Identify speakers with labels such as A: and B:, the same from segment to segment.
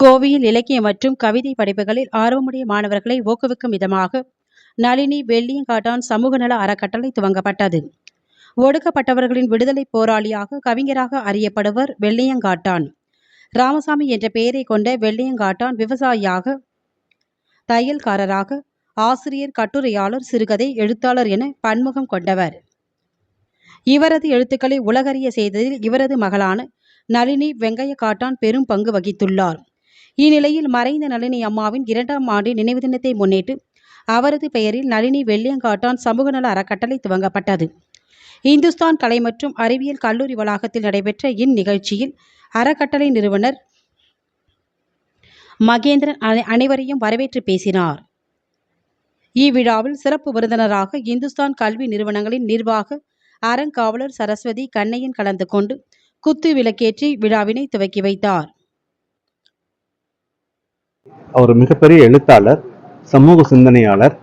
A: கோவையில் இலக்கியம் மற்றும் கவிதை படைப்புகளில் ஆர்வமுடைய மாணவர்களை ஊக்குவிக்கும் விதமாக நளினி வெள்ளியங்காட்டான் சமூக நல அறக்கட்டளை துவங்கப்பட்டது. ஒடுக்கப்பட்டவர்களின் விடுதலை போராளியாக கவிஞராக அறியப்படுவர் வெள்ளியங்காட்டான். ராமசாமி என்ற பெயரை கொண்ட வெள்ளியங்காட்டான் விவசாயியாக தையல்காரராக ஆசிரியர் கட்டுரையாளர் சிறுகதை எழுத்தாளர் என பன்முகம் கொண்டவர். இவரது எழுத்துக்களை உலகறிய செய்ததில் இவரது மகளான நளினி வெங்கைய காட்டான் பெரும் பங்கு வகித்துள்ளார். இந்நிலையில் மறைந்த நளினி அம்மாவின் இரண்டாம் ஆண்டு நினைவு தினத்தை முன்னிட்டு அவரது பெயரில் நளினி வெள்ளியங்காட்டான் சமூக நல அறக்கட்டளை துவங்கப்பட்டது. இந்துஸ்தான் கலை மற்றும் அறிவியல் கல்லூரி வளாகத்தில் நடைபெற்ற இந்நிகழ்ச்சியில் அறக்கட்டளை நிறுவனர் மகேந்திரன் அனை- அனைவரையும் வரவேற்று பேசினார். இவ்விழாவில் சிறப்பு விருந்தினராக இந்துஸ்தான் கல்வி நிறுவனங்களின் நிர்வாக அறங்காவலர் சரஸ்வதி கண்ணையன் கலந்து கொண்டு குத்து விளக்கேற்றி விழாவினை துவக்கி வைத்தார்.
B: அவர் மிகப்பெரிய எழுத்தாளர் சமூக சிந்தனையாளர்.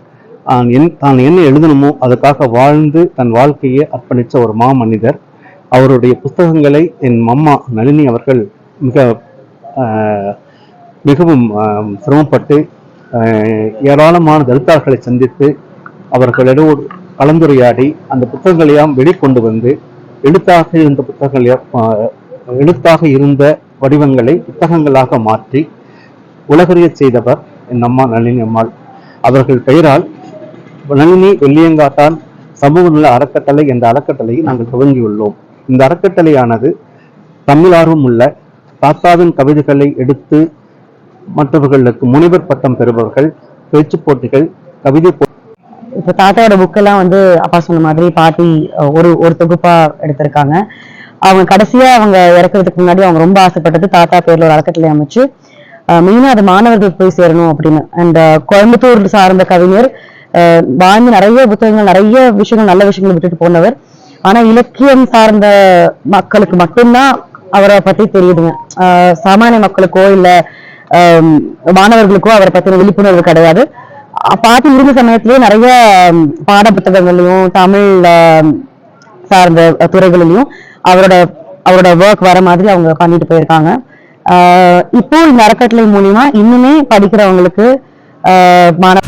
B: தான் என் தான் என்ன எழுதணுமோ அதுக்காக வாழ்ந்து தன் வாழ்க்கையை அர்ப்பணித்த ஒரு மா மனிதர் அவருடைய புத்தகங்களை என் மம்மா நளினி அவர்கள் மிக மிகவும் சிரமப்பட்டு ஏராளமான தலித்தார்களை சந்தித்து அவர்களிடம் கலந்துரையாடி அந்த புத்தகங்களையாம் வெளிக்கொண்டு வந்து எழுத்தாக இருந்த புத்தகங்களை எழுத்தாக இருந்த வடிவங்களை புத்தகங்களாக மாற்றி உலகறிய செய்தவர் என் அம்மா நளினி அம்மாள். அவர்கள் பெயரால் நளினி வெள்ளியங்காட்டான் சமூக நல அறக்கட்டளை என்ற அறக்கட்டளையை நாங்கள் துவங்கியுள்ளோம். இந்த அறக்கட்டளையானது தமிழ் ஆர்வம் உள்ள தாத்தாவின் கவிதைகளை எடுத்து மற்றவர்களுக்கு முனைவர் பட்டம் பெறுபவர்கள் பேச்சுப் போட்டிகள் கவிதை போ-
C: இப்போ தாத்தாவோட புக்கெல்லாம் வந்து அப்பா சொன்ன மாதிரி பாட்டி ஒரு ஒரு தொகுப்பா எடுத்திருக்காங்க. அவங்க கடைசியா அவங்க இறக்குறதுக்கு முன்னாடி அவங்க ரொம்ப ஆசைப்பட்டது தாத்தா பேர்ல ஒரு அறக்கட்டளை அமைச்சு மெயினா அது மாணவர்களுக்கு போய் சேரணும் அப்படின்னு. அண்ட் கோயம்புத்தூர் சார்ந்த கவிஞர் வாழ்ந்து நிறைய புத்தகங்கள் நிறைய விஷயங்கள் நல்ல விஷயங்கள் விட்டுட்டு போனவர். ஆனா இலக்கியம் சார்ந்த மக்களுக்கு மட்டும்தான் அவரை பத்தி தெரியுதுங்க. சாமானிய மக்களுக்கோ இல்ல மாணவர்களுக்கோ அவரை பத்தின விழிப்புணர்வு கிடையாது. பார்த்து இருந்த சமயத்திலேயே நிறைய பாட புத்தகங்களையும் தமிழ் சார்ந்த துறைகளிலையும் அவரோட அவரோட ஒர்க் வர மாதிரி அவங்க பண்ணிட்டு போயிருக்காங்க. இப்போ இந்த அறக்கட்டளை மூலியமா இன்னுமே படிக்கிறவங்களுக்கு ஆஹ் மாணவ